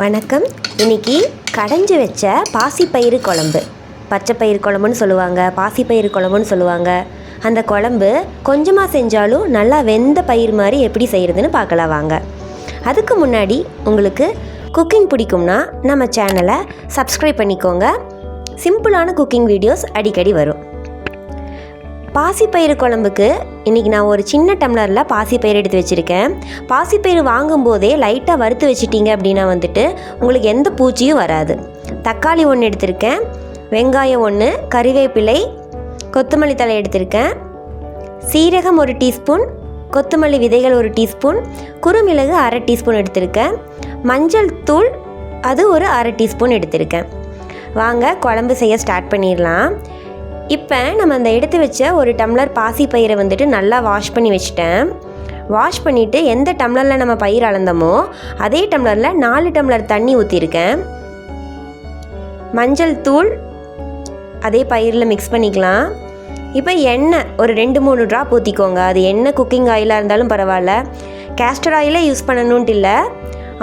வணக்கம். இன்னைக்கு கடைஞ்சி வச்ச பாசிப்பயிறு குழம்பு. பச்சைப்பயிறு குழம்புன்னு சொல்லுவாங்க பாசிப்பயிறு குழம்புன்னு சொல்லுவாங்க. அந்த குழம்பு கொஞ்சமாக செஞ்சாலும் நல்லா வெந்த பயிர் மாதிரி எப்படி செய்கிறதுன்னு பார்க்கலாம் வாங்க. அதுக்கு முன்னாடி உங்களுக்கு குக்கிங் பிடிக்கும்னா நம்ம சேனலை சப்ஸ்கிரைப் பண்ணிக்கோங்க. சிம்பிளான குக்கிங் வீடியோஸ் அடிக்கடி வரும். பாசிப்பயிறு குழம்புக்கு இன்றைக்கி நான் ஒரு சின்ன டம்ளரில் பாசிப்பயிறு எடுத்து வச்சுருக்கேன். பாசிப்பயிறு வாங்கும்போதே லைட்டாக வறுத்து வச்சிட்டிங்க அப்படின்னா வந்துட்டு உங்களுக்கு எந்த பூச்சியும் வராது. தக்காளி ஒன்று எடுத்திருக்கேன். வெங்காயம் ஒன்று கறிவேப்பிலை கொத்தமல்லி தழை எடுத்திருக்கேன். சீரகம் ஒரு டீஸ்பூன் கொத்தமல்லி விதைகள் ஒரு டீஸ்பூன் குறுமிளகு அரை டீஸ்பூன் எடுத்திருக்கேன். மஞ்சள் தூள் அது ஒரு அரை டீஸ்பூன் எடுத்திருக்கேன். வாங்க குழம்பு செய்ய ஸ்டார்ட் பண்ணிடலாம். இப்போ நம்ம அந்த எடுத்து வச்ச ஒரு டம்ளர் பாசி பயிரை வந்துட்டு நல்லா வாஷ் பண்ணி வச்சுட்டேன். வாஷ் பண்ணிவிட்டு எந்த டம்ளரில் நம்ம பயிர் அளந்தோமோ அதே டம்ளரில் நாலு டம்ளர் தண்ணி ஊற்றிருக்கேன் மஞ்சள் தூள் அதே பயிரில் மிக்ஸ் பண்ணிக்கலாம். இப்போ எண்ணெய் ஒரு ரெண்டு மூணு ட்ராப் ஊற்றிக்கோங்க அது எண்ணெய் குக்கிங் ஆயிலாக இருந்தாலும் பரவாயில்ல. கேஸ்டர் ஆயிலே யூஸ் பண்ணணுன்ட்டு இல்லை.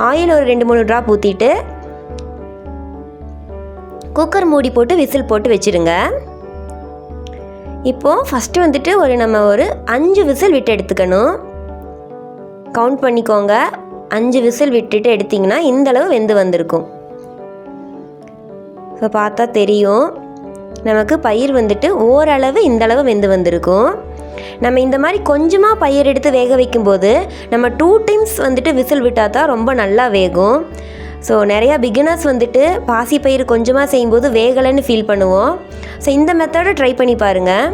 ஆயில் ஒரு ரெண்டு மூணு ட்ராப் ஊற்றிட்டு குக்கர் மூடி போட்டு விசில் போட்டு வச்சுருங்க. இப்போது ஃபஸ்ட்டு வந்துட்டு ஒரு நம்ம ஒரு அஞ்சு விசில் விட்டு எடுத்துக்கணும். கவுண்ட் பண்ணிக்கோங்க. அஞ்சு விசில் விட்டுட்டு எடுத்திங்கன்னா இந்தளவு வெந்து வந்திருக்கும். இப்போ பார்த்தா தெரியும். நமக்கு பயிர் வந்துட்டு ஓரளவு இந்தளவு வெந்து வந்திருக்கும். நம்ம இந்த மாதிரி கொஞ்சமாக பயிர் எடுத்து வேக வைக்கும்போது நம்ம டூ டைம்ஸ் வந்துட்டு விசில் விட்டால் தான் ரொம்ப நல்லா வேகும். ஸோ நிறையா பிகினர்ஸ் வந்துட்டு பாசி பயிர் கொஞ்சமாக செய்யும்போது வேகலைன்னு ஃபீல் பண்ணுவோம். ஸோ இந்த மெத்தடை ட்ரை பண்ணி பாருங்கள்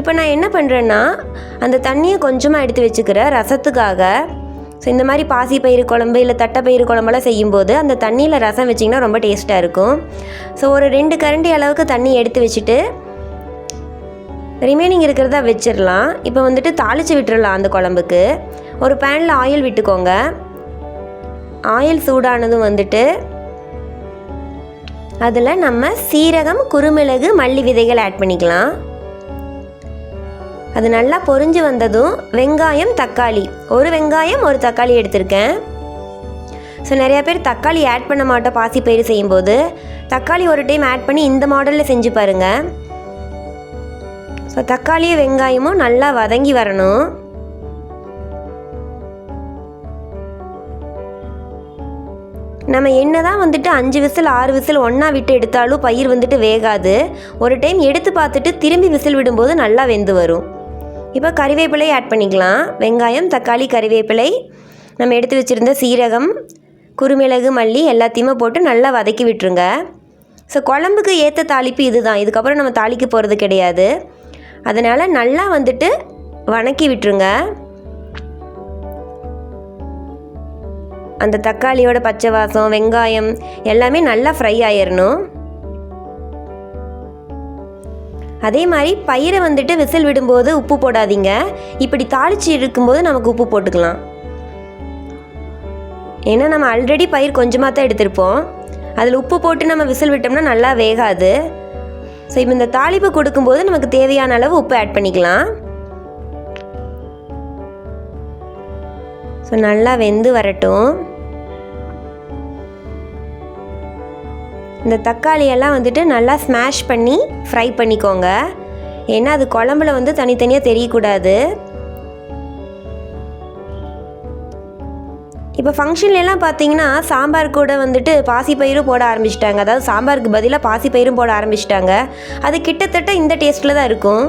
இப்போ நான் என்ன பண்ணுறேன்னா அந்த தண்ணியை கொஞ்சமாக எடுத்து வச்சுக்கிறேன் ரசத்துக்காக ஸோ இந்த மாதிரி பாசி பயிறு குழம்பு இல்லை தட்டை பயிறு குழம்பெல்லாம் செய்யும்போது அந்த தண்ணியில் ரசம் வச்சிங்கன்னா ரொம்ப டேஸ்ட்டாக இருக்கும். ஸோ ஒரு ரெண்டு கரண்டி அளவுக்கு தண்ணி எடுத்து வச்சுட்டு ரிமைனிங் இருக்கிறதா வச்சிடலாம். இப்போ வந்துட்டு தாளித்து விட்டுறலாம் அந்த குழம்புக்கு. ஒரு பேனில் ஆயில் விட்டுக்கோங்க. ஆயில் சூடானதும் வந்துட்டு அதில் நம்ம சீரகம் குறுமிளகு மல்லி விதைகள் ஆட் பண்ணிக்கலாம். அது நல்லா பொரிஞ்சு வந்ததும் வெங்காயம் தக்காளி. ஒரு வெங்காயம் ஒரு தக்காளி எடுத்திருக்கேன். ஸோ நிறையா பேர் தக்காளி ஆட் பண்ண மாட்டோம் பாசிப்பயிறு செய்யும்போது. தக்காளி ஒரு டைம் ஆட் பண்ணி இந்த மாடலில் செஞ்சு பாருங்கள் ஸோ தக்காளியும் வெங்காயமும் நல்லா வதங்கி வரணும். நம்ம என்ன தான் வந்துட்டு அஞ்சு விசில் ஆறு விசில் ஒன்றா விட்டு எடுத்தாலும் பயிர் வந்துட்டு வேகாது. ஒரு டைம் எடுத்து பார்த்துட்டு திரும்பி விசில் விடும்போது நல்லா வெந்து வரும். இப்போ கறிவேப்பிலை ஆட் பண்ணிக்கலாம். வெங்காயம் தக்காளி கறிவேப்பிலை. நம்ம எடுத்து வச்சுருந்த சீரகம் குறுமிளகு மல்லி எல்லாத்தையுமே போட்டு நல்லா வதக்கி விட்டுருங்க. ஸோ குழம்புக்கு ஏற்ற தாளிப்பு இதுதான். இதுக்கப்புறம் நம்ம தாளிக்க போகிறது கிடையாது. அதனால் நல்லா வந்துட்டு வணக்கி விட்டுருங்க. அந்த தக்காளியோட பச்சை வாசம் வெங்காயம் எல்லாமே நல்லா ஃப்ரை ஆயிடணும் அதே மாதிரி பயிரை வந்துட்டு விசில் விடும்போது உப்பு போடாதீங்க. இப்படி தாளிச்சு இருக்கும்போது நமக்கு உப்பு போட்டுக்கலாம். ஏன்னா நம்ம ஆல்ரெடி பயிர் கொஞ்சமாக தான் எடுத்திருப்போம். அதில் உப்பு போட்டு நம்ம விசில் விட்டோம்னா நல்லா வேகாது. ஸோ இப்போ இந்த தாளிப்பு கொடுக்கும்போது நமக்கு தேவையான அளவு உப்பு ஆட் பண்ணிக்கலாம். ஸோ நல்லா வெந்து வரட்டும். இந்த தக்காளியெல்லாம் வந்துட்டு நல்லா ஸ்மாஷ் பண்ணி ஃப்ரை பண்ணிக்கோங்க. ஏன்னா அது குழம்புல வந்து தனித்தனியாக தெரியக்கூடாது. இப்போ ஃபங்க்ஷன்லாம் பார்த்தீங்கன்னா சாம்பார் கூட வந்துட்டு பாசிப்பயிரும் போட ஆரம்பிச்சிட்டாங்க. அதாவது சாம்பாருக்கு பதிலாக பாசிப்பயிரும் போட ஆரம்பிச்சிட்டாங்க. அது கிட்டத்தட்ட இந்த டேஸ்ட்டில் தான் இருக்கும்.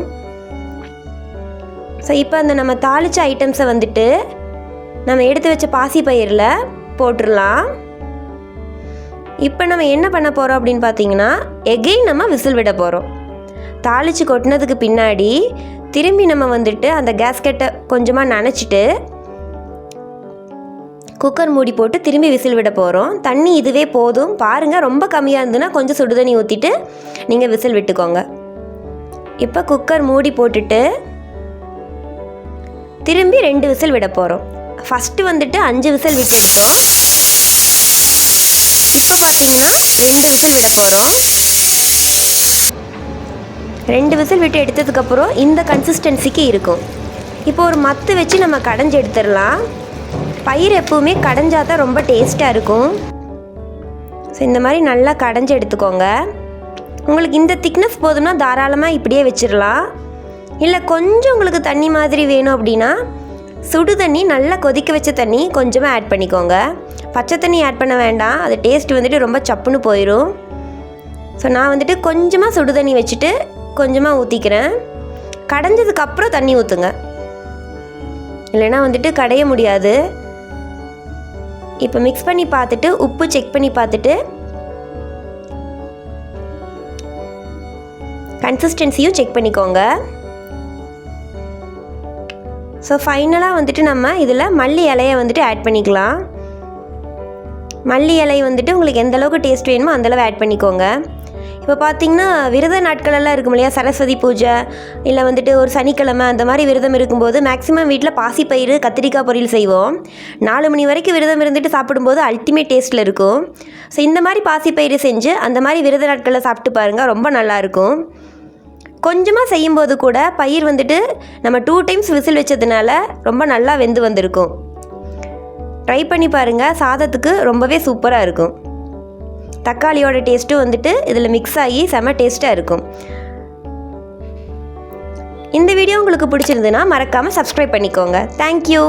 ஸோ இப்போ அந்த நம்ம தாளித்த ஐட்டம்ஸை வந்துட்டு நம்ம எடுத்து வச்ச பாசி பயிரில் போட்டுடலாம் இப்போ நம்ம என்ன பண்ண போகிறோம் அப்படின்னு பார்த்தீங்கன்னா எகெயின் நம்ம விசில் விட போகிறோம் தாளித்து கொட்டினதுக்கு பின்னாடி திரும்பி நம்ம வந்துட்டு அந்த கேஸ்கெட்டை கொஞ்சமாக நனைச்சிட்டு குக்கர் மூடி போட்டு திரும்பி விசில் விட போகிறோம் தண்ணி இதுவே போதும். பாருங்கள் ரொம்ப கம்மியாக இருந்ததுன்னா கொஞ்சம் சுடு தண்ணி ஊற்றிட்டு நீங்கள் விசில் விட்டுக்கோங்க. இப்போ குக்கர் மூடி போட்டுட்டு திரும்பி ரெண்டு விசில் விட போகிறோம் ஃபஸ்ட்டு வந்துட்டு அஞ்சு விசில் விட்டு எடுத்தோம் இப்போ பார்த்தீங்கன்னா ரெண்டு விசில் விட போகிறோம் ரெண்டு விசில் விட்டு எடுத்ததுக்கப்புறம் இந்த கன்சிஸ்டன்சிக்கு இருக்கும். இப்போ ஒரு மத்து வச்சு நம்ம கடைஞ்சி எடுத்துடலாம். பயிர் எப்பவுமே கடைஞ்சா தான் ரொம்ப டேஸ்ட்டாக இருக்கும். ஸோ இந்த மாதிரி நல்லா கடைஞ்சி எடுத்துக்கோங்க. உங்களுக்கு இந்த திக்னஸ் போதும்னா தாராளமாக இப்படியே வச்சிடலாம். இல்லை கொஞ்சம் உங்களுக்கு தண்ணி மாதிரி வேணும் அப்படின்னா சுடு தண்ணி நல்லா கொதிக்க வச்ச தண்ணி கொஞ்சமாக ஆட் பண்ணிக்கோங்க. பச்சை தண்ணி ஆட் பண்ண வேண்டாம். அது டேஸ்ட் வந்துட்டு ரொம்ப சப்புன்னு போயிடும் ஸோ நான் வந்துட்டு கொஞ்சமாக சுடு தண்ணி வச்சுட்டு கொஞ்சமாக ஊற்றிக்கிறேன் கடைஞ்சதுக்கப்புறம் தண்ணி ஊற்றுங்க இல்லைன்னா வந்துட்டு கடைய முடியாது. இப்போ மிக்ஸ் பண்ணி பார்த்துட்டு உப்பு செக் பண்ணி பார்த்துட்டு கன்சிஸ்டன்சியும் செக் பண்ணிக்கோங்க. ஸோ ஃபைனலாக வந்துட்டு நம்ம இதில் மல்லி இலையை வந்துட்டு ஆட் பண்ணிக்கலாம். மல்லி இலை வந்துட்டு உங்களுக்கு எந்த அளவுக்கு டேஸ்ட் வேணுமோ அந்தளவு ஆட் பண்ணிக்கோங்க. இப்போ பார்த்தீங்கன்னா விரத நாட்களெல்லாம் இருக்கும் இல்லையா? சரஸ்வதி பூஜை இல்லை வந்துட்டு ஒரு சனிக்கிழமை அந்த மாதிரி விரதம் இருக்கும்போது மேக்ஸிமம் வீட்டில் பாசிப்பயிறு கத்திரிக்காய் பொரியல் செய்வோம். நாலு மணி வரைக்கும் விரதம் இருந்துட்டு சாப்பிடும்போது அல்டிமேட் டேஸ்ட்டில் இருக்கும். ஸோ இந்த மாதிரி பாசிப்பயிறு செஞ்சு அந்த மாதிரி விரத நாட்களில் சாப்பிட்டு பாருங்கள் ரொம்ப நல்லாயிருக்கும் கொஞ்சமாக செய்யும்போது கூட பயிர் வந்துட்டு நம்ம டூ டைம்ஸ் விசில் வச்சதுனால ரொம்ப நல்லா வெந்து வந்திருக்கும். ட்ரை பண்ணி பாருங்கள் சாதத்துக்கு ரொம்பவே சூப்பராக இருக்கும். தக்காளியோட டேஸ்ட்டும் வந்துட்டு இதில் மிக்ஸ் ஆகி செம டேஸ்ட்டாக இருக்கும். இந்த வீடியோ உங்களுக்கு பிடிச்சிருந்துன்னா மறக்காமல் சப்ஸ்கிரைப் பண்ணிக்கோங்க. தேங்க்யூ